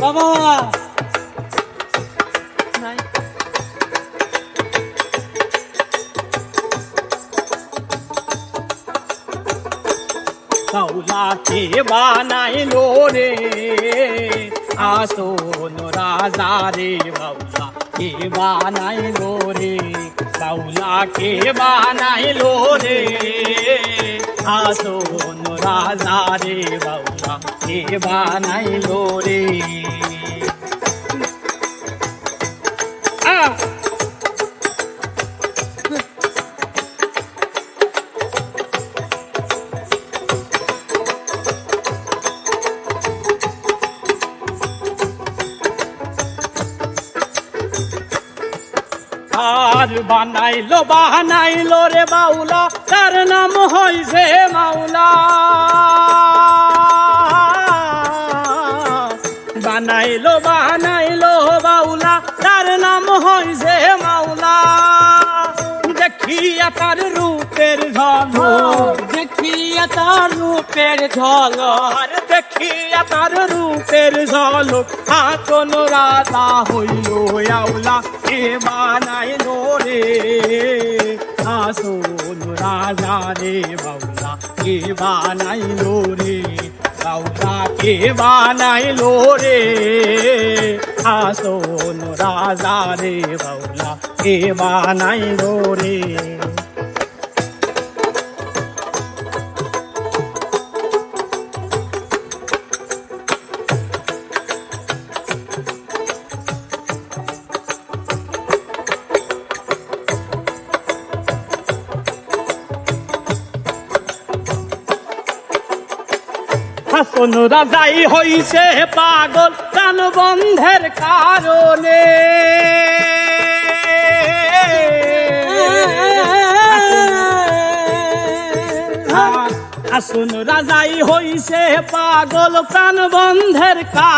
বাবা कौलाके बनाइलो रे आसोन राजा रे बौला के बनाइलो रे कौलाके बनाइलो रे আসন রাজা রে বাউলা কে বানাইলো রে আর বানাইলো বানাইলো রে বাউলা তার নাম হইছে মাওলা। বানাইলো বানাইলো বাউলা তার নাম হইছে মাওলা। দেখিয়া তার রূপের ঝলক, দেখিয়া তার রূপের ঝলক, আর দেখিয়া তার রূপের ঝলক হাতন রাজা হইল আউলা কে বানাইলো রে। আসন রাজা রে বাউলা কে বানাইলো রে। বাউলা কে বানাইলো রে। আসন রাজা রে বাউলা কে বানাইলো রে। হাসন রাজাই হইছে পাগল প্রাণ বন্ধের কারণে। আসুন রাজাই হইছে পাগল প্রাণ বন্ধের কারণে।